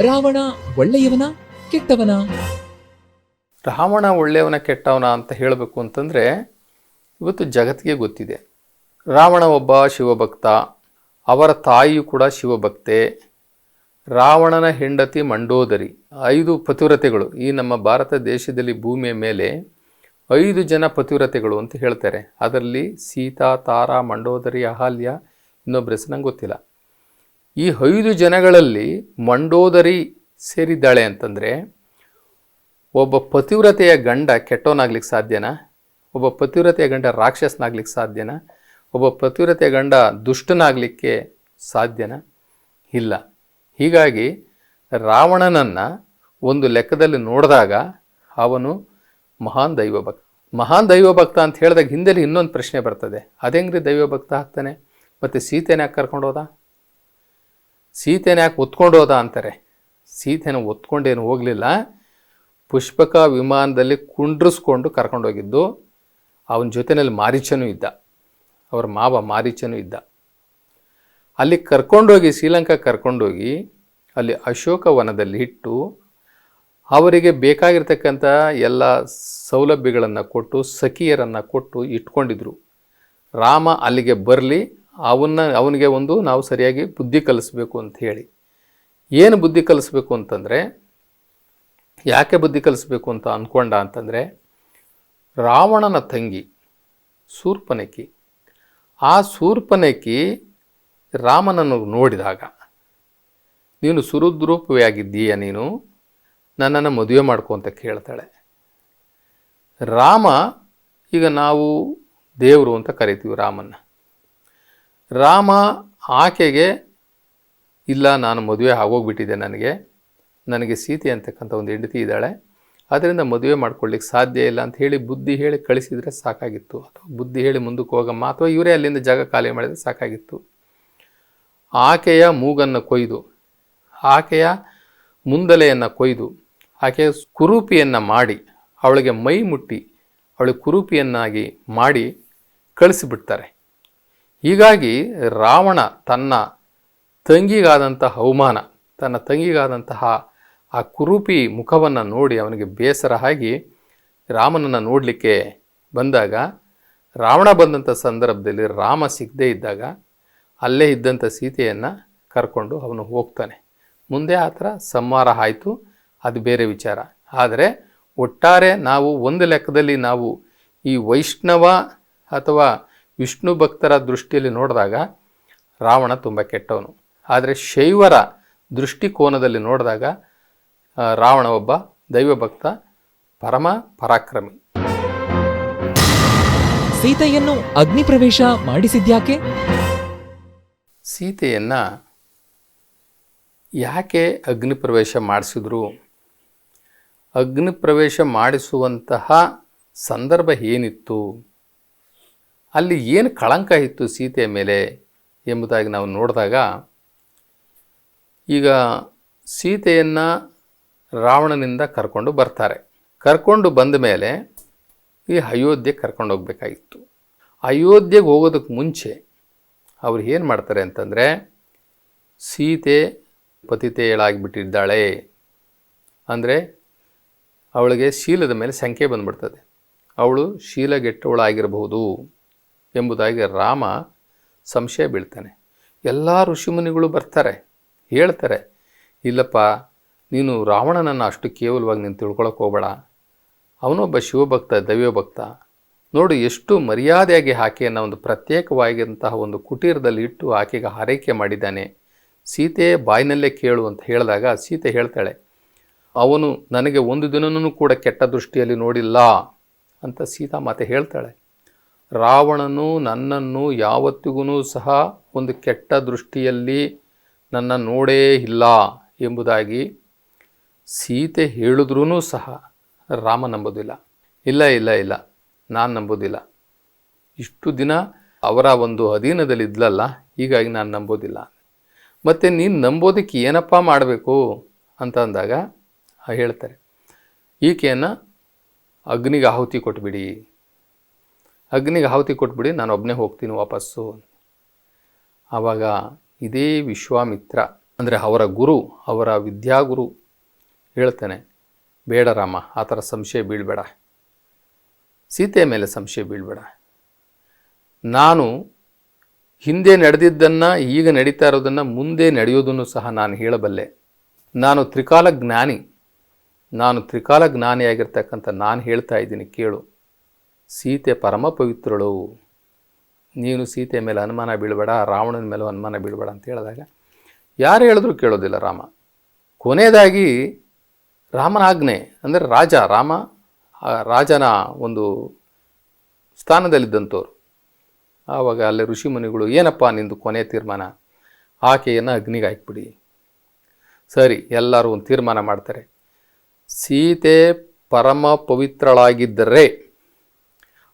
ರಾವಣ ಒಳ್ಳೆಯವನ, ಕೆಟ್ಟವನ? ರಾವಣ ಒಳ್ಳೆಯವನ, ಕೆಟ್ಟವನ ಅಂತ ಹೇಳಬೇಕು ಅಂತಂದರೆ ಇವತ್ತು ಜಗತ್ತಿಗೆ ಗೊತ್ತಿದೆ. ರಾವಣ ಒಬ್ಬ ಶಿವಭಕ್ತ, ಅವರ ತಾಯಿಯು ಕೂಡ ಶಿವಭಕ್ತೆ. ರಾವಣನ ಹೆಂಡತಿ ಮಂಡೋದರಿ, ಐದು ಪತಿವ್ರತೆಗಳು. ಈ ನಮ್ಮ ಭಾರತ ದೇಶದಲ್ಲಿ ಭೂಮಿಯ ಮೇಲೆ ಐದು ಜನ ಪತಿವ್ರತೆಗಳು ಅಂತ ಹೇಳ್ತಾರೆ. ಅದರಲ್ಲಿ ಸೀತಾ, ತಾರಾ, ಮಂಡೋದರಿ, ಅಹಲ್ಯ ಇನ್ನೊಬ್ಬರ ಹೆಸರು ನಂಗೆ ಗೊತ್ತಿಲ್ಲ. ಈ ಐದು ಜನಗಳಲ್ಲಿ ಮಂಡೋದರಿ ಸೇರಿದ್ದಾಳೆ ಅಂತಂದರೆ ಒಬ್ಬ ಪತಿವ್ರತೆಯ ಗಂಡ ಕೆಟ್ಟೋನಾಗ್ಲಿಕ್ಕೆ ಸಾಧ್ಯನಾ? ಒಬ್ಬ ಪತಿವ್ರತೆಯ ಗಂಡ ರಾಕ್ಷಸನಾಗ್ಲಿಕ್ಕೆ ಸಾಧ್ಯನಾ? ಒಬ್ಬ ಪತಿವ್ರತೆಯ ಗಂಡ ದುಷ್ಟನಾಗಲಿಕ್ಕೆ ಸಾಧ್ಯನಾ? ಇಲ್ಲ. ಹೀಗಾಗಿ ರಾವಣನನ್ನು ಒಂದು ಲೆಕ್ಕದಲ್ಲಿ ನೋಡಿದಾಗ ಅವನು ಮಹಾನ್ ದೈವಭಕ್ತ. ಮಹಾನ್ ದೈವಭಕ್ತ ಅಂತ ಹೇಳಿದಾಗ ಹಿಂದೆಲಿ ಇನ್ನೊಂದು ಪ್ರಶ್ನೆ ಬರ್ತದೆ. ಅದೆಂಗ್ರಿ ದೈವಭಕ್ತ ಆಗ್ತಾನೆ? ಮತ್ತು ಸೀತೆನ ಯಾಕೆ ಕರ್ಕೊಂಡು ಹೋದ ಸೀತೆನ ಯಾಕೆ ಒತ್ಕೊಂಡು ಹೋದ ಅಂತಾರೆ? ಸೀತೆನ ಒತ್ಕೊಂಡೇನು ಹೋಗಲಿಲ್ಲ. ಪುಷ್ಪಕ ವಿಮಾನದಲ್ಲಿ ಕುಂಡ್ರಿಸ್ಕೊಂಡು ಕರ್ಕೊಂಡೋಗಿದ್ದು ಅವನ ಜೊತೆಯಲ್ಲಿ ಮಾರೀಚನೂ ಇದ್ದ. ಅವರ ಮಾವ ಮಾರೀಚನೂ ಇದ್ದ. ಅಲ್ಲಿ ಕರ್ಕೊಂಡೋಗಿ ಶ್ರೀಲಂಕಾ ಕರ್ಕೊಂಡೋಗಿ ಅಲ್ಲಿ ಅಶೋಕ ವನದಲ್ಲಿ ಇಟ್ಟು, ಅವರಿಗೆ ಬೇಕಾಗಿರ್ತಕ್ಕಂಥ ಎಲ್ಲ ಸೌಲಭ್ಯಗಳನ್ನು ಕೊಟ್ಟು, ಸಖಿಯರನ್ನು ಕೊಟ್ಟು ಇಟ್ಕೊಂಡಿದ್ರು. ರಾಮ ಅಲ್ಲಿಗೆ ಬರಲಿ ಅವನ್ನ, ಅವನಿಗೆ ಒಂದು ನಾವು ಸರಿಯಾಗಿ ಬುದ್ಧಿ ಕಲಿಸ್ಬೇಕು ಅಂತ ಹೇಳಿ. ಏನು ಬುದ್ಧಿ ಕಲಿಸ್ಬೇಕು ಅಂತಂದರೆ, ಯಾಕೆ ಬುದ್ಧಿ ಕಲಿಸ್ಬೇಕು ಅಂತ ಅಂದ್ಕೊಂಡ ಅಂತಂದರೆ, ರಾವಣನ ತಂಗಿ ಸೂರ್ಪನಕಿ ಆ ಸೂರ್ಪನಕಿ ರಾಮನನ್ನು ನೋಡಿದಾಗ, ನೀನು ಸುರುದ್ರೂಪವೇ ಆಗಿದ್ದೀಯ ನೀನು, ನನ್ನನ್ನು ಮದುವೆ ಮಾಡ್ಕೊ ಅಂತ ಕೇಳ್ತಾಳೆ. ರಾಮ, ಈಗ ನಾವು ದೇವರು ಅಂತ ಕರಿತೀವಿ ರಾಮನ್ನ. ರಾಮ ಆಕೆಗೆ, ಇಲ್ಲ, ನಾನು ಮದುವೆ ಆಗೋಗ್ಬಿಟ್ಟಿದೆ ನನಗೆ. ನನಗೆ ಸೀತೆ ಅಂತಕ್ಕಂಥ ಒಂದು ಹೆಂಡತಿ ಇದ್ದಾಳೆ. ಅದರಿಂದ ಮದುವೆ ಮಾಡ್ಕೊಳ್ಳಿಕ್ಕೆ ಸಾಧ್ಯ ಇಲ್ಲ ಅಂತ ಹೇಳಿ ಬುದ್ಧಿ ಹೇಳಿ ಕಳಿಸಿದರೆ ಸಾಕಾಗಿತ್ತು. ಅಥವಾ ಬುದ್ಧಿ ಹೇಳಿ ಮುಂದಕ್ಕೆ ಹೋಗಮ್ಮ. ಅಥವಾ ಇವರೇ ಅಲ್ಲಿಂದ ಜಾಗ ಖಾಲಿ ಮಾಡಿದರೆ ಸಾಕಾಗಿತ್ತು. ಆಕೆಯ ಮೂಗನ್ನು ಕೊಯ್ದು, ಆಕೆಯ ಮುಂದಲೆಯನ್ನು ಕೊಯ್ದು, ಆಕೆಯ ಕುರೂಪಿಯನ್ನು ಮಾಡಿ, ಅವಳಿಗೆ ಮೈ ಮುಟ್ಟಿ ಅವಳಿಗೆ ಕುರೂಪಿಯನ್ನಾಗಿ ಮಾಡಿ ಕಳಿಸಿಬಿಡ್ತಾರೆ. ಹೀಗಾಗಿ ರಾವಣ ತನ್ನ ತಂಗಿಗಾದಂತಹ ಅವಮಾನ, ತನ್ನ ತಂಗಿಗಾದಂತಹ ಆ ಕುರೂಪಿ ಮುಖವನ್ನು ನೋಡಿ ಅವನಿಗೆ ಬೇಸರ ಆಗಿ ರಾಮನನ್ನು ನೋಡಲಿಕ್ಕೆ ಬಂದಾಗ, ರಾವಣ ಬಂದಂಥ ಸಂದರ್ಭದಲ್ಲಿ ರಾಮ ಸಿಗದೇ ಇದ್ದಾಗ ಅಲ್ಲೇ ಇದ್ದಂಥ ಸೀತೆಯನ್ನು ಕರ್ಕೊಂಡು ಅವನು ಹೋಗ್ತಾನೆ. ಮುಂದೆ ಆ ಥರ ಸಂಹಾರ ಆಯಿತು, ಅದು ಬೇರೆ ವಿಚಾರ. ಆದರೆ ಒಟ್ಟಾರೆ ನಾವು ಒಂದು ಲೆಕ್ಕದಲ್ಲಿ ನಾವು ಈ ವೈಷ್ಣವ ಅಥವಾ ವಿಷ್ಣು ಭಕ್ತರ ದೃಷ್ಟಿಯಲ್ಲಿ ನೋಡಿದಾಗ ರಾವಣ ತುಂಬ ಕೆಟ್ಟವನು. ಆದರೆ ಶೈವರ ದೃಷ್ಟಿಕೋನದಲ್ಲಿ ನೋಡಿದಾಗ ರಾವಣ ಒಬ್ಬ ದೈವ ಭಕ್ತ ಪರಮ ಪರಾಕ್ರಮಿ. ಸೀತೆಯನ್ನು ಅಗ್ನಿ ಪ್ರವೇಶ ಮಾಡಿಸಿದ್ಯಾಕೆ? ಸೀತೆಯನ್ನು ಯಾಕೆ ಅಗ್ನಿ ಪ್ರವೇಶ ಮಾಡಿಸಿದ್ರು? ಅಗ್ನಿ ಪ್ರವೇಶ ಮಾಡಿಸುವಂತಹ ಸಂದರ್ಭ ಏನಿತ್ತು? ಅಲ್ಲಿ ಏನು ಕಳಂಕ ಇತ್ತು ಸೀತೆಯ ಮೇಲೆ ಎಂಬುದಾಗಿ ನಾವು ನೋಡಿದಾಗ, ಈಗ ಸೀತೆಯನ್ನು ರಾವಣನಿಂದ ಕರ್ಕೊಂಡು ಬರ್ತಾರೆ. ಕರ್ಕೊಂಡು ಬಂದ ಮೇಲೆ ಈ ಅಯೋಧ್ಯೆಗೆ ಕರ್ಕೊಂಡು ಹೋಗಬೇಕಾಗಿತ್ತು. ಅಯೋಧ್ಯೆಗೆ ಹೋಗೋದಕ್ಕೆ ಮುಂಚೆ ಅವ್ರು ಏನು ಮಾಡ್ತಾರೆ ಅಂತಂದರೆ, ಸೀತೆ ಪತಿತೆಯಳಾಗಿಬಿಟ್ಟಿದ್ದಾಳೆ ಅಂದರೆ ಅವಳಿಗೆ ಶೀಲದ ಮೇಲೆ ಸಂಖ್ಯೆ ಬಂದ್ಬಿಡ್ತದೆ. ಅವಳು ಶೀಲಗೆಟ್ಟವಳಾಗಿರಬಹುದು. ಎಂಬುದಾಗಿ ರಾಮ ಸಂಶಯ ಬೀಳ್ತಾನೆ. ಎಲ್ಲ ಋಷಿಮುನಿಗಳು ಬರ್ತಾರೆ, ಹೇಳ್ತಾರೆ, ಇಲ್ಲಪ್ಪ, ನೀನು ರಾವಣನನ್ನು ಅಷ್ಟು ಕೇವಲವಾಗಿ ನೀನು ತಿಳ್ಕೊಳಕ್ಕೆ ಹೋಗಬೇಡ. ಅವನೊಬ್ಬ ಶಿವಭಕ್ತ, ದೈವಭಕ್ತ. ನೋಡು, ಎಷ್ಟು ಮರ್ಯಾದೆಯಾಗಿ ಆಕೆಯನ್ನು ಒಂದು ಪ್ರತ್ಯೇಕವಾಗಿಂತಹ ಒಂದು ಕುಟೀರದಲ್ಲಿ ಇಟ್ಟು ಆಕೆಗೆ ಹಾರೈಕೆ ಮಾಡಿದ್ದಾನೆ. ಸೀತೆ ಬಾಯಿನಲ್ಲೇ ಕೇಳು ಅಂತ ಹೇಳಿದಾಗ ಸೀತೆ ಹೇಳ್ತಾಳೆ, ಅವನು ನನಗೆ ಒಂದು ದಿನನೂ ಕೂಡ ಕೆಟ್ಟ ದೃಷ್ಟಿಯಲ್ಲಿ ನೋಡಿಲ್ಲ ಅಂತ ಸೀತಾ ಮಾತೆ ಹೇಳ್ತಾಳೆ. ರಾವಣನು ನನ್ನನ್ನು ಯಾವತ್ತಿಗೂ ಸಹ ಒಂದು ಕೆಟ್ಟ ದೃಷ್ಟಿಯಲ್ಲಿ ನನ್ನ ನೋಡೇ ಇಲ್ಲ ಎಂಬುದಾಗಿ ಸೀತೆ ಹೇಳಿದ್ರೂ ಸಹ ರಾಮ ನಂಬೋದಿಲ್ಲ. ಇಲ್ಲ ಇಲ್ಲ ಇಲ್ಲ, ನಾನು ನಂಬೋದಿಲ್ಲ. ಇಷ್ಟು ದಿನ ಅವರ ಒಂದು ಅಧೀನದಲ್ಲಿ ಇದ್ಲಲ್ಲ, ಹೀಗಾಗಿ ನಾನು ನಂಬೋದಿಲ್ಲ. ಮತ್ತು ನೀನು ನಂಬೋದಕ್ಕೆ ಏನಪ್ಪ ಮಾಡಬೇಕು ಅಂತ ಅಂದಾಗ ಹೇಳ್ತಾರೆ, ಈಕೆಯನ್ನು ಅಗ್ನಿಗೆ ಆಹುತಿ ಕೊಟ್ಬಿಡಿ. ಅಗ್ನಿಗೆ ಆಹುತಿ ಕೊಟ್ಬಿಡಿ, ನಾನು ಒಬ್ಬನೇ ಹೋಗ್ತೀನಿ ವಾಪಸ್ಸು. ಆವಾಗ ಇದೇ ವಿಶ್ವಾಮಿತ್ರ, ಅಂದರೆ ಅವರ ಗುರು, ಅವರ ವಿದ್ಯಾಗುರು ಹೇಳ್ತಾನೆ, ಬೇಡ ರಾಮ, ಆ ಥರ ಸಂಶಯ ಬೀಳಬೇಡ. ಸೀತೆಯ ಮೇಲೆ ಸಂಶಯ ಬೀಳಬೇಡ. ನಾನು ಹಿಂದೆ ನಡೆದಿದ್ದನ್ನು, ಈಗ ನಡೀತಾ ಇರೋದನ್ನು ಮುಂದೆ ನಡೆಯೋದನ್ನು ಸಹ ನಾನು ಹೇಳಬಲ್ಲೆ. ನಾನು ತ್ರಿಕಾಲ ಜ್ಞಾನಿ ನಾನು ತ್ರಿಕಾಲ ಜ್ಞಾನಿಯಾಗಿರ್ತಕ್ಕಂಥ ನಾನು ಹೇಳ್ತಾ ಇದ್ದೀನಿ, ಕೇಳು. ಸೀತೆ ಪರಮ ಪವಿತ್ರಳು. ನೀನು ಸೀತೆ ಮೇಲೆ ಅನುಮಾನ ಬೀಳಬೇಡ, ರಾವಣನ ಮೇಲೆ ಅನುಮಾನ ಬೀಳಬೇಡ ಅಂತ ಹೇಳಿದಾಗ, ಯಾರು ಹೇಳಿದ್ರು ಕೇಳೋದಿಲ್ಲ ರಾಮ. ಕೊನೆಯದಾಗಿ ರಾಮನ ಆಜ್ಞೆ, ಅಂದರೆ ರಾಜ, ರಾಮ ರಾಜನ ಒಂದು ಸ್ಥಾನದಲ್ಲಿದ್ದಂಥವ್ರು. ಆವಾಗ ಅಲ್ಲಿ ಋಷಿಮುನಿಗಳು ಏನಪ್ಪ ನಿಂದು ಕೊನೆಯ ತೀರ್ಮಾನ? ಆಕೆಯನ್ನು ಅಗ್ನಿಗೆ ಹಾಕ್ಬಿಡಿ. ಸರಿ, ಎಲ್ಲರೂ ಒಂದು ತೀರ್ಮಾನ ಮಾಡ್ತಾರೆ. ಸೀತೆ ಪರಮ ಪವಿತ್ರಳಾಗಿದ್ದರೆ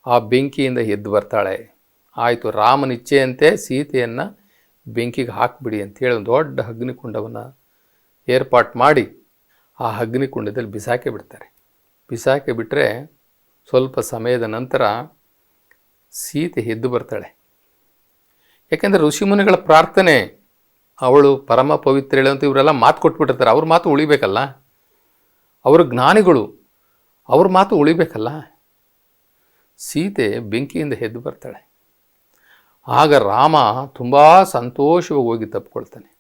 ಆ ಬೆಂಕಿಯಿಂದ ಎದ್ದು ಬರ್ತಾಳೆ. ಆಯಿತು ರಾಮನಿಚ್ಛೆಯಂತೆ ಸೀತೆಯನ್ನು ಬೆಂಕಿಗೆ ಹಾಕಿಬಿಡಿ ಅಂತೇಳಿ ಒಂದು ದೊಡ್ಡ ಅಗ್ನಿಕುಂಡವನ್ನು ಏರ್ಪಾಟ್ ಮಾಡಿ ಆ ಅಗ್ನಿಕುಂಡದಲ್ಲಿ ಬಿಸಾಕಿ ಬಿಡ್ತಾರೆ. ಬಿಸಾಕಿ ಬಿಟ್ಟರೆ ಸ್ವಲ್ಪ ಸಮಯದ ನಂತರ ಸೀತೆ ಎದ್ದು ಬರ್ತಾಳೆ. ಯಾಕೆಂದರೆ ಋಷಿಮುನಿಗಳ ಪ್ರಾರ್ಥನೆ, ಅವಳು ಪರಮ ಪವಿತ್ರ ಅಂತ ಇವರೆಲ್ಲ ಮಾತು ಕೊಟ್ಬಿಟ್ಟಿರ್ತಾರೆ. ಅವ್ರ ಮಾತು ಉಳಿಬೇಕಲ್ಲ? ಅವರು ಜ್ಞಾನಿಗಳು ಅವ್ರ ಮಾತು ಉಳಿಬೇಕಲ್ಲ? ಸೀತೆ ಬೆಂಕಿಯಿಂದ ಎದ್ದು ಬರ್ತಾಳೆ. ಆಗ ರಾಮ ತುಂಬ ಸಂತೋಷವಾಗಿ ಹೋಗಿ ತಪ್ಪಿಕೊಳ್ತಾನೆ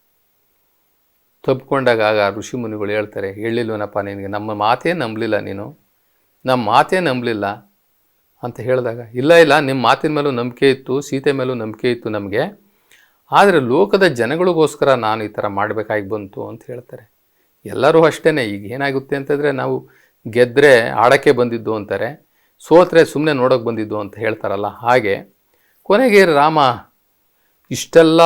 ತಪ್ಪಿಕೊಂಡಾಗ ಆಗ ಋಷಿಮುನಿಗಳು ಹೇಳ್ತಾರೆ, ಹೇಳಿಲ್ವನಪ್ಪ ನಿನಗೆ, ನಮ್ಮ ಮಾತೇ ನಂಬಲಿಲ್ಲ ನೀನು. ನಮ್ಮ ಮಾತೇ ನಂಬಲಿಲ್ಲ ಅಂತ ಹೇಳಿದಾಗ, ಇಲ್ಲ ಇಲ್ಲ, ನಿಮ್ಮ ಮಾತಿನ ಮೇಲೂ ನಂಬಿಕೆ ಇತ್ತು, ಸೀತೆ ಮೇಲೂ ನಂಬಿಕೆ ಇತ್ತು ನಮಗೆ. ಆದರೆ ಲೋಕದ ಜನಗಳಿಗೋಸ್ಕರ ನಾನು ಈ ಥರ ಮಾಡಬೇಕಾಗಿ ಬಂತು ಅಂತ ಹೇಳ್ತಾರೆ. ಎಲ್ಲರೂ ಅಷ್ಟೇ ಈಗ ಏನಾಗುತ್ತೆ ಅಂತಂದರೆ ನಾವು ಗೆದ್ದರೆ ಆಡೋಕ್ಕೆ ಬಂದಿದ್ದು ಅಂತಾರೆ. ಸೋತ್ರೆ ಸುಮ್ಮನೆ ನೋಡೋಕೆ ಬಂದಿದ್ದು ಅಂತ ಹೇಳ್ತಾರಲ್ಲ, ಹಾಗೆ ಕೊನೆಗೆ ರಾಮ ಇಷ್ಟೆಲ್ಲ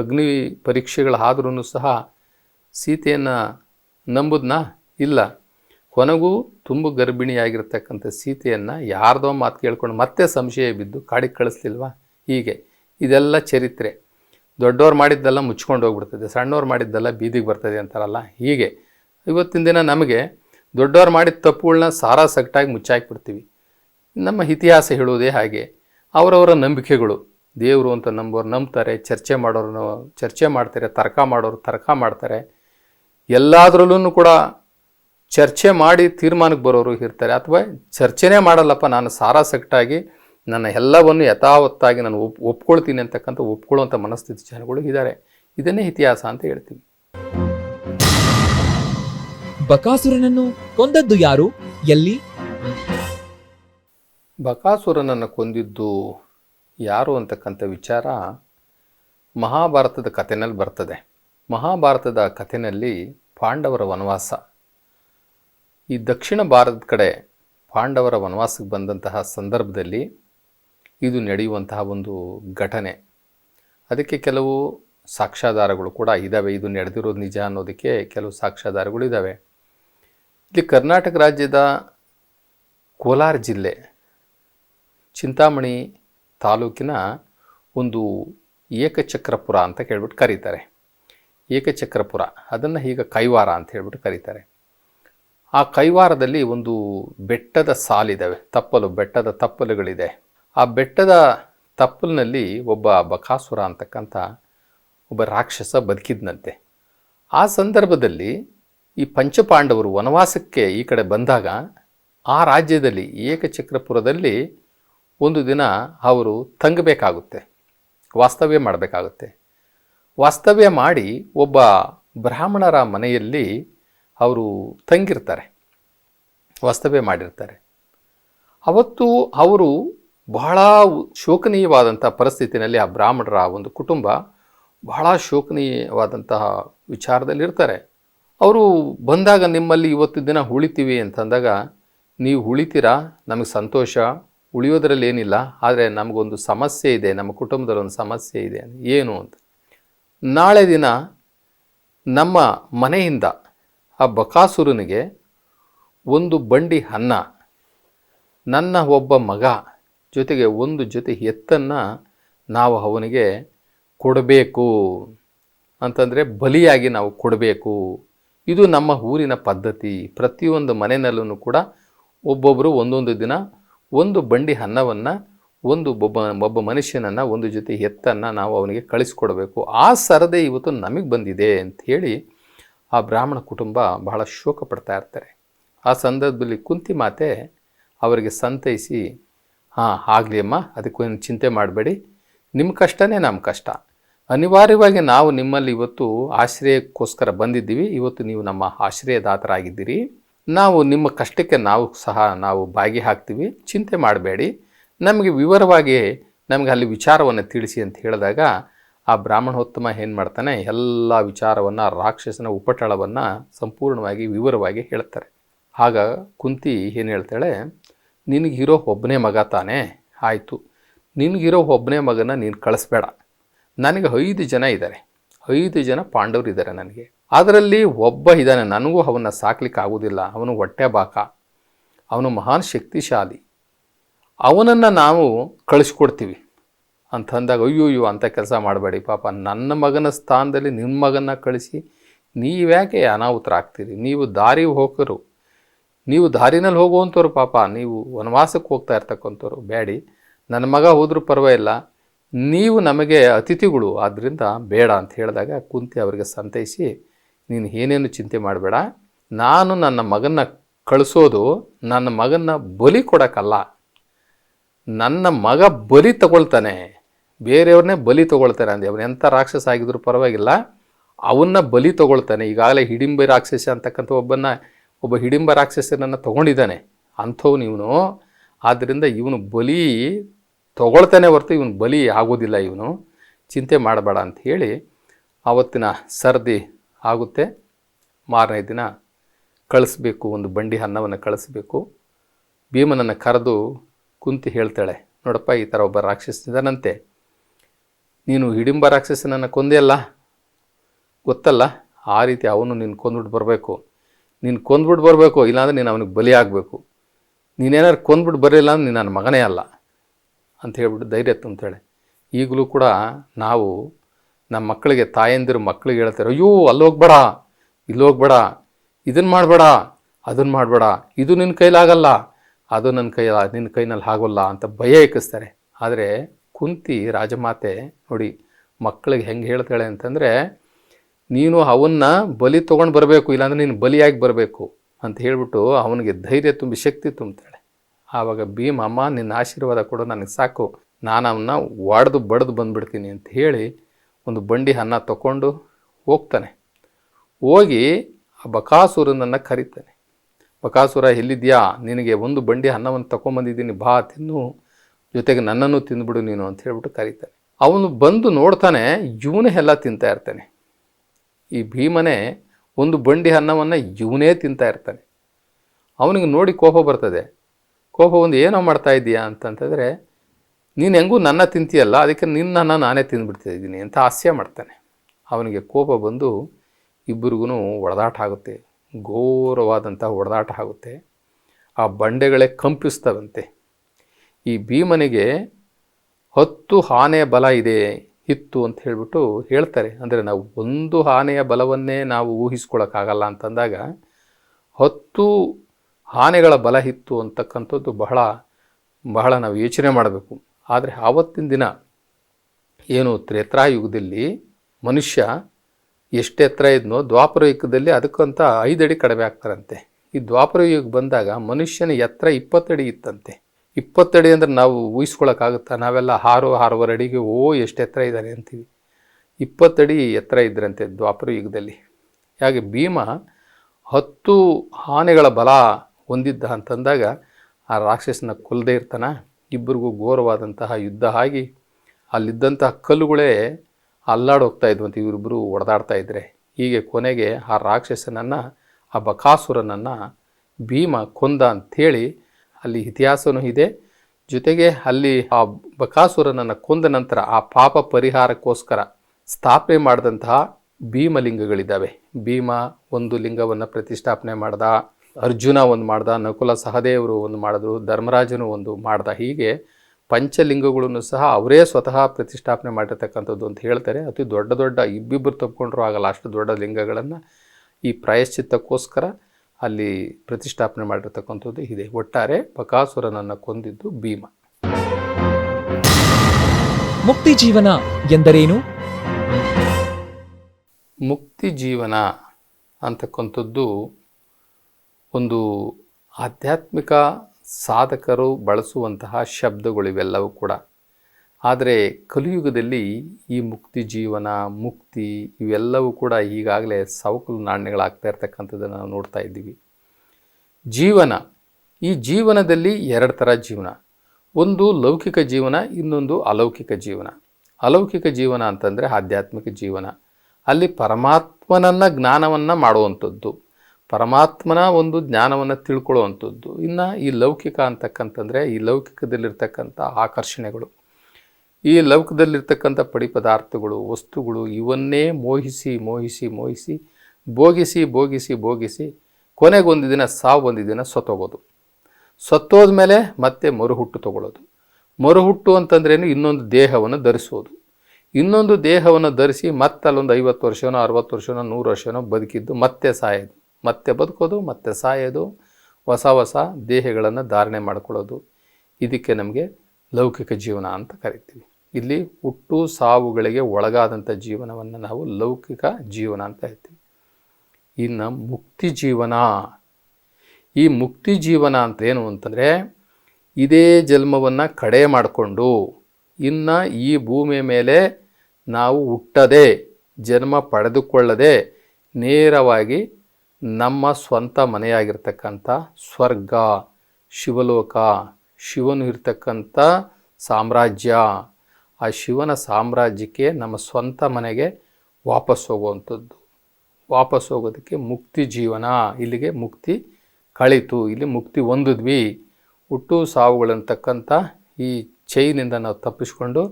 ಅಗ್ನಿ ಪರೀಕ್ಷೆಗಳಾದ್ರೂ ಸಹ ಸೀತೆಯನ್ನು ನಂಬುದನ್ನ ಇಲ್ಲ. ಕೊನೆಗೂ ತುಂಬ ಗರ್ಭಿಣಿಯಾಗಿರ್ತಕ್ಕಂಥ ಸೀತೆಯನ್ನು ಯಾರ್ದೋ ಮಾತು ಕೇಳ್ಕೊಂಡು ಮತ್ತೆ ಸಂಶಯ ಬಿದ್ದು ಕಾಡಿಗೆ ಕಳಿಸ್ಲಿಲ್ವಾ? ಹೀಗೆ. ಇದೆಲ್ಲ ಚರಿತ್ರೆ. ದೊಡ್ಡವ್ರು ಮಾಡಿದ್ದೆಲ್ಲ ಮುಚ್ಕೊಂಡು ಹೋಗ್ಬಿಡ್ತದೆ ಸಣ್ಣವ್ರು ಮಾಡಿದ್ದೆಲ್ಲ ಬೀದಿಗೆ ಬರ್ತದೆ ಅಂತಾರಲ್ಲ, ಹೀಗೆ. ಇವತ್ತಿನ ದಿನ ನಮಗೆ ದೊಡ್ಡವ್ರು ಮಾಡಿದ ತಪ್ಪುಗಳನ್ನ ಸಾರಾ ಸಗಟಾಗಿ ಮುಚ್ಚಾಕ್ಬಿಡ್ತೀವಿ. ನಮ್ಮ ಇತಿಹಾಸ ಹೇಳೋದೇ ಹಾಗೆ. ಅವರವರ ನಂಬಿಕೆಗಳು. ದೇವರು ಅಂತ ನಂಬೋರು ನಂಬ್ತಾರೆ, ಚರ್ಚೆ ಮಾಡೋರು ಚರ್ಚೆ ಮಾಡ್ತಾರೆ, ತರ್ಕ ಮಾಡೋರು ತರ್ಕ ಮಾಡ್ತಾರೆ. ಎಲ್ಲದರಲ್ಲೂ ಕೂಡ ಚರ್ಚೆ ಮಾಡಿ ತೀರ್ಮಾನಕ್ಕೆ ಬರೋರು ಇರ್ತಾರೆ. ಅಥವಾ ಚರ್ಚೆನೇ ಮಾಡಲ್ಲಪ್ಪ, ನಾನು ಸಾರಾ ಸಗಟಾಗಿ ನನ್ನ ಎಲ್ಲವನ್ನು ಯಥಾವತ್ತಾಗಿ ನಾನು ಒಪ್, ಒಪ್ಕೊಳ್ತೀನಿ ಅಂತಕ್ಕಂಥ ಒಪ್ಕೊಳ್ಳುವಂಥ ಮನಸ್ಥಿತಿ ಜನಗಳು ಇದ್ದಾರೆ. ಇದನ್ನೇ ಇತಿಹಾಸ ಅಂತ ಹೇಳ್ತೀವಿ. ಬಕಾಸುರನನ್ನು ಕೊಂದದ್ದು ಯಾರು? ಎಲ್ಲಿ? ಬಕಾಸುರನನ್ನು ಕೊಂದಿದ್ದು ಯಾರು ಅಂತಕ್ಕಂಥ ವಿಚಾರ ಮಹಾಭಾರತದ ಕಥೆನಲ್ಲಿ ಬರ್ತದೆ. ಮಹಾಭಾರತದ ಕಥೆನಲ್ಲಿ ಪಾಂಡವರ ವನವಾಸ. ಈ ದಕ್ಷಿಣ ಭಾರತದ ಕಡೆ ಪಾಂಡವರ ವನವಾಸಕ್ಕೆ ಬಂದಂತಹ ಸಂದರ್ಭದಲ್ಲಿ ಇದು ನಡೆಯುವಂತಹ ಒಂದು ಘಟನೆ. ಅದಕ್ಕೆ ಕೆಲವು ಸಾಕ್ಷ್ಯಾಧಾರಗಳು ಕೂಡ ಇದ್ದಾವೆ ಇದು ನಡೆದಿರೋದು ನಿಜ ಅನ್ನೋದಕ್ಕೆ ಕೆಲವು ಸಾಕ್ಷ್ಯಾಧಾರಗಳು ಇದ್ದಾವೆ ಇಲ್ಲಿ ಕರ್ನಾಟಕ ರಾಜ್ಯದ ಕೋಲಾರ ಜಿಲ್ಲೆ ಚಿಂತಾಮಣಿ ತಾಲೂಕಿನ ಒಂದು ಏಕಚಕ್ರಪುರ ಅಂತ ಹೇಳ್ಬಿಟ್ಟು ಕರೀತಾರೆ. ಏಕಚಕ್ರಪುರ, ಅದನ್ನು ಈಗ ಕೈವಾರ ಅಂತ ಹೇಳ್ಬಿಟ್ಟು ಕರೀತಾರೆ. ಆ ಕೈವಾರದಲ್ಲಿ ಒಂದು ಬೆಟ್ಟದ ಸಾಲಿದ್ದಾವೆ ತಪ್ಪಲು ಬೆಟ್ಟದ ತಪ್ಪಲುಗಳಿದೆ. ಆ ಬೆಟ್ಟದ ತಪ್ಪಲಿನಲ್ಲಿ ಒಬ್ಬ ಬಕಾಸುರ ಅಂತಕ್ಕಂಥ ಒಬ್ಬ ರಾಕ್ಷಸ ಬದುಕಿದ್ನಂತೆ. ಆ ಸಂದರ್ಭದಲ್ಲಿ ಈ ಪಂಚಪಾಂಡವರು ವನವಾಸಕ್ಕೆ ಈ ಕಡೆ ಬಂದಾಗ ಆ ರಾಜ್ಯದಲ್ಲಿ ಏಕಚಕ್ರಪುರದಲ್ಲಿ ಒಂದು ದಿನ ಅವರು ತಂಗಬೇಕಾಗುತ್ತೆ, ವಾಸ್ತವ್ಯ ಮಾಡಬೇಕಾಗುತ್ತೆ. ವಾಸ್ತವ್ಯ ಮಾಡಿ ಒಬ್ಬ ಬ್ರಾಹ್ಮಣರ ಮನೆಯಲ್ಲಿ ಅವರು ತಂಗಿರ್ತಾರೆ, ವಾಸ್ತವ್ಯ ಮಾಡಿರ್ತಾರೆ. ಅವತ್ತು ಅವರು ಬಹಳ ಶೋಕನೀಯವಾದಂಥ ಪರಿಸ್ಥಿತಿನಲ್ಲಿ ಆ ಬ್ರಾಹ್ಮಣರ ಒಂದು ಕುಟುಂಬ ಬಹಳ ಶೋಕನೀಯವಾದಂತಹ ವಿಚಾರದಲ್ಲಿರ್ತಾರೆ. ಅವರು ಬಂದಾಗ ನಿಮ್ಮಲ್ಲಿ ಇವತ್ತು ದಿನ ಉಳಿತೀವಿ ಅಂತಂದಾಗ, ನೀವು ಉಳಿತೀರಾ? ನಮಗೆ ಸಂತೋಷ. ಉಳಿಯೋದ್ರಲ್ಲಿ ಏನಿಲ್ಲ, ಆದರೆ ನಮಗೊಂದು ಸಮಸ್ಯೆ ಇದೆ, ನಮ್ಮ ಕುಟುಂಬದಲ್ಲಿ ಒಂದು ಸಮಸ್ಯೆ ಇದೆ ಏನು ಅಂತ? ನಾಳೆ ದಿನ ನಮ್ಮ ಮನೆಯಿಂದ ಆ ಬಕಾಸುರನಿಗೆ ಒಂದು ಬಂಡಿ ಅನ್ನ, ನನ್ನ ಒಬ್ಬ ಮಗ ಜೊತೆಗೆ ಒಂದು ಜೊತೆ ಎತ್ತನ್ನು ನಾವು ಅವನಿಗೆ ಕೊಡಬೇಕು ಅಂತಂದರೆ ಬಲಿಯಾಗಿ ನಾವು ಕೊಡಬೇಕು. ಇದು ನಮ್ಮ ಊರಿನ ಪದ್ಧತಿ. ಪ್ರತಿಯೊಂದು ಮನೆಯಲ್ಲೂ ಕೂಡ ಒಬ್ಬೊಬ್ಬರು ಒಂದೊಂದು ದಿನ ಒಂದು ಬಂಡಿ ಅನ್ನವನ್ನು ಒಂದು ಒಬ್ಬ ಒಬ್ಬ ಮನುಷ್ಯನನ್ನು ಒಂದು ಜೊತೆ ಎತ್ತನ್ನು ನಾವು ಅವನಿಗೆ ಕಳಿಸ್ಕೊಡಬೇಕು. ಆ ಸರದೆ ಇವತ್ತು ನಮಗೆ ಬಂದಿದೆ ಅಂತ ಹೇಳಿ ಆ ಬ್ರಾಹ್ಮಣ ಕುಟುಂಬ ಬಹಳ ಶೋಕ ಪಡ್ತಾ ಇರ್ತಾರೆ. ಆ ಸಂದರ್ಭದಲ್ಲಿ ಕುಂತಿ ಮಾತೆ ಅವರಿಗೆ ಸಂತೈಸಿ, ಹಾಂ, ಆಗಲಿ ಅಮ್ಮ ಅದಕ್ಕೇನು ಚಿಂತೆ ಮಾಡಬೇಡಿ. ನಿಮ್ಮ ಕಷ್ಟನೇ ನಮ್ಮ ಕಷ್ಟ. ಅನಿವಾರ್ಯವಾಗಿ ನಾವು ನಿಮ್ಮಲ್ಲಿ ಇವತ್ತು ಆಶ್ರಯಕ್ಕೋಸ್ಕರ ಬಂದಿದ್ದೀವಿ. ಇವತ್ತು ನೀವು ನಮ್ಮ ಆಶ್ರಯದಾತರಾಗಿದ್ದೀರಿ. ನಾವು ನಿಮ್ಮ ಕಷ್ಟಕ್ಕೆ ನಾವು ಸಹ ನಾವು ಬಾಗಿ ಹಾಕ್ತೀವಿ, ಚಿಂತೆ ಮಾಡಬೇಡಿ. ನಮಗೆ ವಿವರವಾಗಿ ನಮಗೆ ಅಲ್ಲಿ ವಿಚಾರವನ್ನು ತಿಳಿಸಿ ಅಂತ ಹೇಳಿದಾಗ ಆ ಬ್ರಾಹ್ಮಣೋತ್ತಮ ಏನು ಮಾಡ್ತಾನೆ, ಎಲ್ಲ ವಿಚಾರವನ್ನು, ರಾಕ್ಷಸನ ಉಪಟಳವನ್ನು ಸಂಪೂರ್ಣವಾಗಿ ವಿವರವಾಗಿ ಹೇಳ್ತಾರೆ. ಆಗ ಕುಂತಿ ಏನು ಹೇಳ್ತಾಳೆ, ನಿನಗಿರೋ ಒಬ್ಬನೇ ಮಗ ತಾನೇ, ಆಯಿತು. ನಿನಗಿರೋ ಒಬ್ಬನೇ ಮಗನ ನೀನು ಕಳಿಸ್ಬೇಡ. ನನಗೆ ಐದು ಜನ ಇದ್ದಾರೆ ಐದು ಜನ ಪಾಂಡವರು ಇದ್ದಾರೆ ನನಗೆ. ಅದರಲ್ಲಿ ಒಬ್ಬ ಇದ್ದಾನೆ ನನಗೂ ಅವನ್ನ ಸಾಕ್ಲಿಕ್ಕೆ ಆಗೋದಿಲ್ಲ. ಅವನು ಹೊಟ್ಟೆ ಬಾಕ ಅವನು ಮಹಾನ್ ಶಕ್ತಿಶಾಲಿ. ಅವನನ್ನು ನಾವು ಕಳಿಸ್ಕೊಡ್ತೀವಿ. ಅಂತಂದಾಗ ಅಯ್ಯೋ ಅಯ್ಯೋ ಅಂಥ ಕೆಲಸ ಮಾಡಬೇಡಿ. ಪಾಪ, ನನ್ನ ಮಗನ ಸ್ಥಾನದಲ್ಲಿ ನಿಮ್ಮ ಮಗನ ಕಳಿಸಿ ನೀವ್ಯಾಕೆ ಅನಾಹುತರಾಗ್ತೀರಿ ನೀವು ದಾರಿ ಹೋಗರು ನೀವು ದಾರಿನಲ್ಲಿ ಹೋಗುವಂಥವ್ರು ಪಾಪ. ನೀವು ವನವಾಸಕ್ಕೆ ಹೋಗ್ತಾ ಇರ್ತಕ್ಕಂಥವ್ರು. ಬೇಡಿ. ನನ್ನ ಮಗ ಹೋದರೂ ಪರವಾಗಿಲ್ಲ. ನೀವು ನಮಗೆ ಅತಿಥಿಗಳು ಆದ್ದರಿಂದ ಬೇಡ ಅಂತ ಹೇಳಿದಾಗ ಕುಂತಿ ಅವರಿಗೆ ಸಂತೈಸಿ, ನೀನು ಏನೇನು ಚಿಂತೆ ಮಾಡಬೇಡ. ನಾನು ನನ್ನ ಮಗನ ಕಳಿಸೋದು, ನನ್ನ ಮಗನ ಬಲಿ ಕೊಡೋಕ್ಕಲ್ಲ. ನನ್ನ ಮಗ ಬಲಿ ತಗೊಳ್ತಾನೆ. ಬೇರೆಯವ್ರನ್ನೇ ಬಲಿ ತಗೊಳ್ತಾನೆ ಅಂದೆ. ಅವನು ಎಂಥ ರಾಕ್ಷಸ ಆಗಿದ್ರು ಪರವಾಗಿಲ್ಲ. ಅವನ್ನ ಬಲಿ ತಗೊಳ್ತಾನೆ. ಈಗಾಗಲೇ ಹಿಡಿಂಬ ರಾಕ್ಷಸ ಅಂತಕ್ಕಂಥ ಒಬ್ಬನ ಒಬ್ಬ ಹಿಡಿಂಬ ರಾಕ್ಷಸನನ್ನು ತಗೊಂಡಿದ್ದಾನೆ. ಅಂಥವ್ನು ಇವನು. ಆದ್ದರಿಂದ ಇವನು ಬಲಿ ತಗೊಳ್ತಾನೆ ಹೊರತು ಇವನು ಬಲಿ ಆಗೋದಿಲ್ಲ ಇವನು. ಚಿಂತೆ ಮಾಡಬೇಡ ಅಂತ ಹೇಳಿ ಆವತ್ತಿನ ಸರ್ದಿ ಆಗುತ್ತೆ. ಮಾರನೇ ದಿನ ಕಳಿಸ್ಬೇಕು, ಒಂದು ಬಂಡಿ ಅನ್ನವನ್ನು ಕಳಿಸ್ಬೇಕು. ಭೀಮನನ್ನು ಕರೆದು ಕುಂತಿ ಹೇಳ್ತಾಳೆ, ನೋಡಪ್ಪ, ಈ ಥರ ಒಬ್ಬ ರಾಕ್ಷಸನಿದ್ದಾನಂತೆ ನೀನು ಹಿಡಿಂಬ ರಾಕ್ಷಸನನ್ನು ಕೊಂದೆ ಅಲ್ಲ ಗೊತ್ತಲ್ಲ? ಆ ರೀತಿ ಅವನು ನೀನು ಕೊಂದ್ಬಿಟ್ಟು ಬರಬೇಕು. ನೀನು ಕೊಂದ್ಬಿಟ್ಟು ಬರಬೇಕು, ಇಲ್ಲಾಂದರೆ ನೀನು ಅವನಿಗೆ ಬಲಿ ಆಗಬೇಕು. ನೀನೇನಾದ್ರು ಕೊಂದ್ಬಿಟ್ಟು ಬರಲಿಲ್ಲ ಅಂದ್ರೆ ನೀನು ನನ್ನ ಮಗನೇ ಅಲ್ಲ. ಅಂತ ಹೇಳ್ಬಿಟ್ಟು ಧೈರ್ಯ ಅಂತೇಳಿ ಈಗಲೂ ಕೂಡ ನಾವು ನಮ್ಮ ಮಕ್ಕಳಿಗೆ ತಾಯಂದಿರು ಮಕ್ಕಳಿಗೆ ಹೇಳ್ತಾರೆ, ಅಯ್ಯೋ, ಅಲ್ಲಿ ಹೋಗ್ಬೇಡ, ಇಲ್ಲಿ ಹೋಗ್ಬೇಡ ಇದನ್ನು ಮಾಡಬೇಡ ಅದನ್ನು ಮಾಡಬೇಡ, ಇದು ನಿನ್ನ ಕೈಲಾಗಲ್ಲ, ಅದು ನನ್ನ ಕೈ ನಿನ್ನ ಕೈನಲ್ಲಿ ಆಗೋಲ್ಲ ಅಂತ ಭಯ ಏಕಿಸ್ತಾರೆ. ಆದರೆ ಕುಂತಿ ರಾಜಮಾತೆ ನೋಡಿ ಮಕ್ಕಳಿಗೆ ಹೆಂಗೆ ಹೇಳ್ತಾಳೆ ಅಂತಂದರೆ, ನೀನು ಅವನ್ನ ಬಲಿ ತೊಗೊಂಡು ಬರಬೇಕು, ಇಲ್ಲಾಂದರೆ ನೀನು ಬಲಿಯಾಗಿ ಬರಬೇಕು ಅಂತ ಹೇಳಿಬಿಟ್ಟು ಅವನಿಗೆ ಧೈರ್ಯ ತುಂಬಿ ಶಕ್ತಿ ತುಂಬ್ತಾಳೆ. ಆವಾಗ ಭೀಮಮ್ಮ ನಿನ್ನ ಆಶೀರ್ವಾದ ಕೊಡು, ನನಗೆ ಸಾಕು. ನಾನು ಅವನ್ನ ಒಡೆದು ಬಡ್ದು ಬಂದ್ಬಿಡ್ತೀನಿ ಅಂತ ಹೇಳಿ ಒಂದು ಬಂಡಿ ಅನ್ನ ತಗೊಂಡು ಹೋಗ್ತಾನೆ. ಹೋಗಿ ಆ ಬಕಾಸುರನನ್ನು ಕರೀತಾನೆ. ಬಕಾಸುರ, ಎಲ್ಲಿದ್ಯಾ? ನಿನಗೆ ಒಂದು ಬಂಡಿ ಅನ್ನವನ್ನು ತಗೊಂಬಂದಿದ್ದೀನಿ ಬಾ, ತಿನ್ನು. ಜೊತೆಗೆ ನನ್ನನ್ನು ತಿಂದುಬಿಡು ನೀನು ಅಂತ ಹೇಳ್ಬಿಟ್ಟು ಕರೀತಾನೆ. ಅವನು ಬಂದು ನೋಡ್ತಾನೆ, ಇವನೇ ಎಲ್ಲ ತಿಂತಾ ಇರ್ತಾನೆ. ಈ ಭೀಮನೇ ಒಂದು ಬಂಡಿ ಅನ್ನವನ್ನು ಇವನೇ ತಿಂತಾ ಇರ್ತಾನೆ. ಅವನಿಗೆ ನೋಡಿ ಕೋಪ ಬರ್ತದೆ. ಕೋಪ ಒಂದು ಏನೋ ಮಾಡ್ತಾ ಇದ್ದೀಯಾ ಅಂತಂತಂದರೆ, ನೀನು ಹೆಂಗೂ ನನ್ನ ತಿಂತೀಯಲ್ಲ, ಅದಕ್ಕೆ ನಿನ್ನನ್ನು ನಾನೇ ತಿಂದುಬಿಡ್ತಿದ್ದೀನಿ ಅಂತ ಹಾಸ್ಯ ಮಾಡ್ತಾನೆ. ಅವನಿಗೆ ಕೋಪ ಬಂದು ಇಬ್ಬರಿಗೂ ಹೊಡೆದಾಟ ಆಗುತ್ತೆ, ಘೋರವಾದಂಥ ಹೊಡೆದಾಟ ಆಗುತ್ತೆ. ಆ ಬಂಡೆಗಳೇ ಕಂಪಿಸ್ತವಂತೆ. ಈ ಭೀಮನಿಗೆ ಹತ್ತು ಆನೆಯ ಬಲ ಇದೆ, ಇತ್ತು ಅಂತ ಹೇಳಿಬಿಟ್ಟು ಹೇಳ್ತಾರೆ. ಅಂದರೆ ನಾವು ಒಂದು ಆನೆಯ ಬಲವನ್ನೇ ನಾವು ಊಹಿಸ್ಕೊಳಕ್ಕಾಗಲ್ಲ ಅಂತಂದಾಗ, ಹತ್ತು ಆನೆಗಳ ಬಲ ಇತ್ತು ಅಂತಕ್ಕಂಥದ್ದು ಬಹಳ ಬಹಳ ನಾವು ಯೋಚನೆ ಮಾಡಬೇಕು. ಆದರೆ ಆವತ್ತಿನ ದಿನ ಏನು ತ್ರೇತ್ರಾಯುಗದಲ್ಲಿ ಮನುಷ್ಯ ಎಷ್ಟು ಎತ್ತರ ಇದ್ನೋ ದ್ವಾಪರ ಯುಗದಲ್ಲಿ ಅದಕ್ಕಂತ ಐದಡಿ ಕಡಿಮೆ ಆಗ್ತಾರಂತೆ. ಈ ದ್ವಾಪರ ಯುಗ ಬಂದಾಗ ಮನುಷ್ಯನ ಎತ್ತರ ಇಪ್ಪತ್ತಡಿ ಇತ್ತಂತೆ. ಇಪ್ಪತ್ತಡಿ ಅಂದ್ರೆ ನಾವು ಊಹಿಸ್ಕೊಳಕ್ಕಾಗುತ್ತಾ? ನಾವೆಲ್ಲ ಆರು, ಆರೂವರೆ ಅಡಿಗೆ, ಓ, ಎಷ್ಟು ಎತ್ತರ ಇದ್ದಾರೆ ಅಂತೀವಿ. ಇಪ್ಪತ್ತಡಿ ಎತ್ತರ ಇದ್ರಂತೆ ದ್ವಾಪರ ಯುಗದಲ್ಲಿ. ಹಾಗೆ ಭೀಮ ಹತ್ತು ಆನೆಗಳ ಬಲ ಹೊಂದಿದ್ದ ಅಂತಂದಾಗ ಆ ರಾಕ್ಷಸನ ಕೊಲ್ಲದೆ ಇರ್ತಾನ. ಇಬ್ಬರಿಗೂ ಘೋರವಾದಂತಹ ಯುದ್ಧ ಆಗಿ ಅಲ್ಲಿದ್ದಂತಹ ಕಲ್ಲುಗಳೇ ಅಲ್ಲಾಡೋಗ್ತಾ ಇದ್ವಂತೆ ಇವರಿಬ್ಬರು ಒಡೆದಾಡ್ತಾ ಇದ್ದರೆ ಹೀಗೆ ಕೊನೆಗೆ ಆ ರಾಕ್ಷಸನನ್ನು, ಆ ಬಕಾಸುರನನ್ನು ಭೀಮ ಕೊಂದ ಅಂಥೇಳಿ ಅಲ್ಲಿ ಇತಿಹಾಸವೂ ಇದೆ. ಜೊತೆಗೆ ಅಲ್ಲಿ ಆ ಬಕಾಸುರನನ್ನು ಕೊಂದ ನಂತರ ಆ ಪಾಪ ಪರಿಹಾರಕ್ಕೋಸ್ಕರ ಸ್ಥಾಪನೆ ಮಾಡಿದಂತಹ ಭೀಮಲಿಂಗಗಳಿದ್ದಾವೆ. ಭೀಮ ಒಂದು ಲಿಂಗವನ್ನು ಪ್ರತಿಷ್ಠಾಪನೆ ಮಾಡ್ದ. ಅರ್ಜುನ ಒಂದು ಮಾಡ್ದ ನಕುಲ ಸಹದೇವರು ಒಂದು ಮಾಡಿದ್ರು ಧರ್ಮರಾಜನು ಒಂದು ಮಾಡ್ದ. ಹೀಗೆ ಪಂಚಲಿಂಗಗಳನ್ನು ಸಹ ಅವರೇ ಸ್ವತಃ ಪ್ರತಿಷ್ಠಾಪನೆ ಮಾಡಿರ್ತಕ್ಕಂಥದ್ದು ಅಂತ ಹೇಳ್ತಾರೆ. ಅತಿ ದೊಡ್ಡ ದೊಡ್ಡ ಇಬ್ಬಿಬ್ಬರು ತಪ್ಕೊಂಡ್ರು ಆಗಲ್ಲ ಅಷ್ಟು ದೊಡ್ಡ ಲಿಂಗಗಳನ್ನು ಈ ಪ್ರಾಯಶ್ಚಿತ್ತಕ್ಕೋಸ್ಕರ ಅಲ್ಲಿ ಪ್ರತಿಷ್ಠಾಪನೆ ಮಾಡಿರ್ತಕ್ಕಂಥದ್ದು ಇದೆ. ಒಟ್ಟಾರೆ ಬಕಾಸುರನನ್ನು ಕೊಂದಿದ್ದು ಭೀಮ. ಮುಕ್ತಿ ಜೀವನ ಎಂದರೇನು? ಮುಕ್ತಿ ಜೀವನ ಅಂತಕ್ಕಂಥದ್ದು ಒಂದು ಆಧ್ಯಾತ್ಮಿಕ ಸಾಧಕರು ಬಳಸುವಂತಹ ಶಬ್ದಗಳು ಇವೆಲ್ಲವೂ ಕೂಡ. ಆದರೆ ಕಲಿಯುಗದಲ್ಲಿ ಈ ಮುಕ್ತಿ ಜೀವನ, ಮುಕ್ತಿ ಇವೆಲ್ಲವೂ ಕೂಡ ಈಗಾಗಲೇ ಸವಕಲು ನಾಣ್ಯಗಳಾಗ್ತಾ ಇರ್ತಕ್ಕಂಥದ್ದನ್ನು ನಾವು ನೋಡ್ತಾ ಇದ್ದೀವಿ. ಜೀವನ, ಈ ಜೀವನದಲ್ಲಿ ಎರಡು ಥರ ಜೀವನ. ಒಂದು ಲೌಕಿಕ ಜೀವನ, ಇನ್ನೊಂದು ಅಲೌಕಿಕ ಜೀವನ. ಅಲೌಕಿಕ ಜೀವನ ಅಂತಂದರೆ ಆಧ್ಯಾತ್ಮಿಕ ಜೀವನ. ಅಲ್ಲಿ ಪರಮಾತ್ಮನನ್ನು ಜ್ಞಾನವನ್ನು ಮಾಡುವಂಥದ್ದು. ಪರಮಾತ್ಮನ ಒಂದು ಜ್ಞಾನವನ್ನು ತಿಳ್ಕೊಳ್ಳುವಂಥದ್ದು. ಇನ್ನು ಈ ಲೌಕಿಕ ಅಂತಕ್ಕಂತಂದರೆ ಈ ಲೌಕಿಕದಲ್ಲಿರ್ತಕ್ಕಂಥ ಆಕರ್ಷಣೆಗಳು. ಈ ಲೌಕದಲ್ಲಿರ್ತಕ್ಕಂಥ ಪಡಿ ಪದಾರ್ಥಗಳು ವಸ್ತುಗಳು ಇವನ್ನೇ ಮೋಹಿಸಿ ಮೋಹಿಸಿ ಮೋಹಿಸಿ, ಭೋಗಿಸಿ ಭೋಗಿಸಿ ಭೋಗಿಸಿ ಕೊನೆಗೊಂದು ದಿನ ಸಾವು ಒಂದು ದಿನ ಸತ್ತೋಗೋದು. ಸತ್ತೋದ ಮೇಲೆ ಮತ್ತೆ ಮರುಹುಟ್ಟು ತಗೊಳ್ಳೋದು. ಮರುಹುಟ್ಟು ಅಂತಂದ್ರೇನು ಇನ್ನೊಂದು ದೇಹವನ್ನು ಧರಿಸೋದು. ಇನ್ನೊಂದು ದೇಹವನ್ನು ಧರಿಸಿ ಮತ್ತೆ ಅಲ್ಲೊಂದು ಐವತ್ತು ವರ್ಷನೋ, ಅರವತ್ತು ವರ್ಷನೋ, ನೂರು ವರ್ಷನೋ ಬದುಕಿದ್ದು ಮತ್ತೆ ಸಾಯೋದು. ಮತ್ತೆ ಬದುಕೋದು, ಮತ್ತೆ ಸಾಯೋದು, ಹೊಸ ಹೊಸ ದೇಹಗಳನ್ನು ಧಾರಣೆ ಮಾಡ್ಕೊಳ್ಳೋದು. ಇದಕ್ಕೆ ನಮಗೆ ಲೌಕಿಕ ಜೀವನ ಅಂತ ಕರಿತೀವಿ. ಇಲ್ಲಿ ಹುಟ್ಟು ಸಾವುಗಳಿಗೆ ಒಳಗಾದಂಥ ಜೀವನವನ್ನು ನಾವು ಲೌಕಿಕ ಜೀವನ ಅಂತ ಹೇಳ್ತೀವಿ. ಇನ್ನು ಮುಕ್ತಿ ಜೀವನ. ಈ ಮುಕ್ತಿ ಜೀವನ ಅಂತ ಏನು ಅಂತಂದರೆ ಇದೇ ಜನ್ಮವನ್ನು ಕಡೆ ಮಾಡಿಕೊಂಡು ಇನ್ನು ಈ ಭೂಮಿಯ ಮೇಲೆ ನಾವು ಹುಟ್ಟದೆ, ಜನ್ಮ ಪಡೆದುಕೊಳ್ಳದೆ ನೇರವಾಗಿ ನಮ್ಮ ಸ್ವಂತ ಮನೆಯಾಗಿರ್ತಕ್ಕಂಥ ಸ್ವರ್ಗ, ಶಿವಲೋಕ, ಶಿವನು ಇರ್ತಕ್ಕಂಥ ಸಾಮ್ರಾಜ್ಯ, ಆ ಶಿವನ ಸಾಮ್ರಾಜ್ಯಕ್ಕೆ ನಮ್ಮ ಸ್ವಂತ ಮನೆಗೆ ವಾಪಸ್ ಹೋಗುವಂಥದ್ದು. ವಾಪಸ್ ಹೋಗೋದಕ್ಕೆ ಮುಕ್ತಿ ಜೀವನ, ಇಲ್ಲಿಗೆ ಮುಕ್ತಿ ಕಳೀತು. ಇಲ್ಲಿ ಮುಕ್ತಿ ಹೊಂದಿದ್ವಿ. ಹುಟ್ಟು ಸಾವುಗಳಂತಕ್ಕಂಥ ಈ ಚೈನಿಂದ ನಾವು ತಪ್ಪಿಸ್ಕೊಂಡು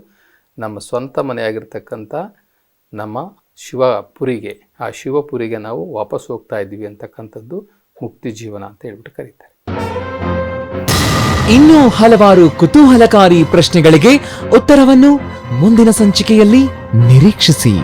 ನಮ್ಮ ಸ್ವಂತ ಮನೆಯಾಗಿರ್ತಕ್ಕಂಥ ನಮ್ಮ ಶಿವಪುರಿಗೆ, ಆ ಶಿವಪುರಿಗೆ ನಾವು ವಾಪಸ್ ಹೋಗ್ತಾ ಇದ್ದೀವಿ ಅಂತಕ್ಕಂಥದ್ದು ಮುಕ್ತಿ ಜೀವನ ಅಂತ ಹೇಳ್ಬಿಟ್ಟು ಕರೀತಾರೆ. ಇನ್ನೂ ಹಲವಾರು ಕುತೂಹಲಕಾರಿ ಪ್ರಶ್ನೆಗಳಿಗೆ ಉತ್ತರವನ್ನು ಮುಂದಿನ ಸಂಚಿಕೆಯಲ್ಲಿ ನಿರೀಕ್ಷಿಸಿ.